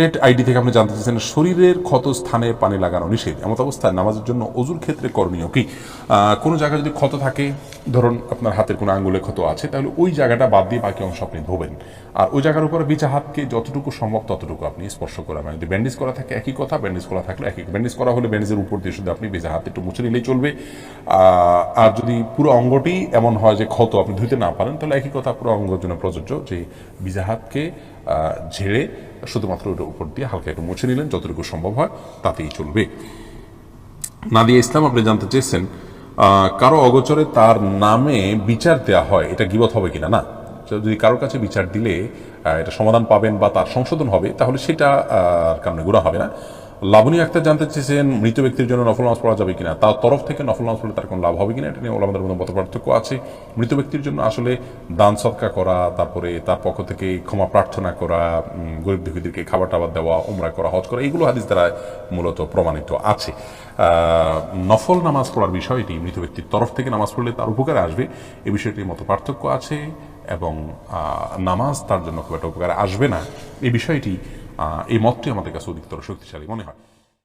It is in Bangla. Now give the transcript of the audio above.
টেট আইডি থেকে আপনি জানতে চাইছেন শরীরের ক্ষত স্থানে পানি লাগানো নিষেধ। এমত অবস্থায় নামাজের জন্য অজুর ক্ষেত্রে করণীয় কি? কোনো জায়গায় যদি ক্ষত থাকে ধরুন আপনার হাতের কোনো আঙ্গুলে ক্ষত আছে, তাহলে ওই জায়গাটা বাদ দিয়ে বাকি অংশ আপনি ধোবেন। আর ওই জায়গার উপরে বিচা হাতকে যতটুকু সম্ভব ততটুকু আপনি স্পর্শ করা। মানে যদি ব্যান্ডেজ করা থাকে একই কথা ব্যান্ডেজ করা থাকলে একই। ব্যান্ডেজ করা হলে ব্যান্ডেজের উপর দিয়ে শুধু আপনি বেজা হাত একটু মুছে নিলেই চলবে। আর যদি পুরো অঙ্গটি এমন হয় যে ক্ষত আপনি ধুইতে না পারেন, তাহলে একই কথা পুরো অঙ্গের জন্য প্রযোজ্য, যে বিজা হাতকে ঝেড়ে শুধুমাত্র ওটার উপর দিয়ে হালকা একটু মুছে নিলেন, যতটুকু সম্ভব হয় তাতেই চলবে। নাদিয়া ইসলাম, আপনি জানতে চেয়েছেন কারও অগোচরে তার নামে বিচার দেওয়া হয়, এটা গিবত হবে কিনা? না। যদি কারোর কাছে বিচার দিলে এটা সমাধান পাবেন বা তার সংশোধন হবে তাহলে সেটা আহ, কারণে গুণা হবে না। লাবণী আক্তার জানতে চেয়েছেন মৃত ব্যক্তির জন্য নফল নামাজ পড়া যাবে কিনা? তার তরফ থেকে নফল নামাজ পড়লে তার কোনো লাভ হবে কিনা? এটা নিয়ে আমাদের মধ্যে মত পার্থক্য আছে। মৃত ব্যক্তির জন্য আসলে দান সৎকা করা তারপরে তার পক্ষ থেকে ক্ষমা প্রার্থনা করা গরিব দুঃখীদেরকে খাবার টাবার দেওয়া উমরা করা হজ করা এগুলো হাদিস দ্বারা মূলত প্রমাণিত আছে। নফল নামাজ পড়ার বিষয়টি মৃত ব্যক্তির তরফ থেকে নামাজ পড়লে তার উপকারে আসবে এ বিষয়টির মতো পার্থক্য আছে এবং নামাজ তার জন্য খুব একটা উপকারে আসবে না। এই বিষয়টি এই মতটি আমাদের কাছে অধিকতর শক্তিশালী মনে হয়।